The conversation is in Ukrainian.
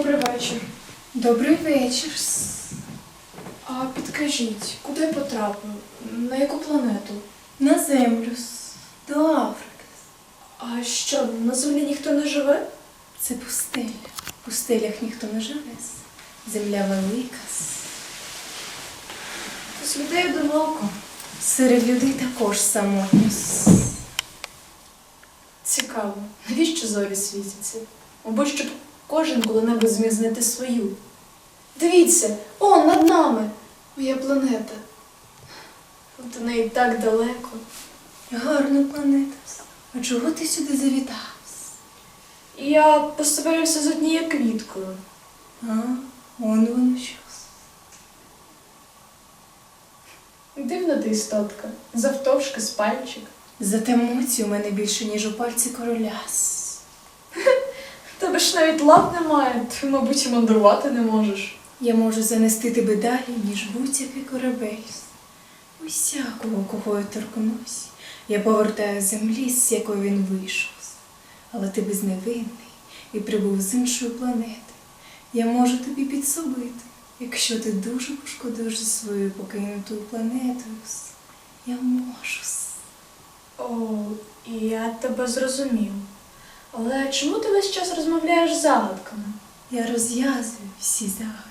Добрий вечір. Добрий А підкажіть, куди потрапив? На яку планету? На землю. До Африки. А що, на землі ніхто не живе? Це пустеля. В пустелях ніхто не живе. Земля велика. З людей одиноко. Серед людей також самотньо. Цікаво, навіщо зорі світяться? Мабуть, щоб кожен коли-небудь зміг знайти свою. Дивіться, он над нами. Моя планета. До неї так далеко. Гарна планета. А чого ти сюди завітав? Я посварився з однією квіткою. А, он воно що. Дивна ти істотка. Завтовшки з пальчик. Зате моці у мене більше, ніж у пальці короля. Ж навіть лап немає, ти, мабуть, і мандрувати не можеш. Я можу занести тебе далі, ніж будь-який корабель. Усякого, кого я торкнусь, я повертаю землі, з якої він вийшов. Але ти безневинний і прибув з іншої планети. Я можу тобі підсобити, якщо ти дуже пошкодуєш за свою покинутою планетою. Я можу. О, я тебе зрозумів. Але чому ти весь час розмовляєш загадками? Я розв'язую всі загадки.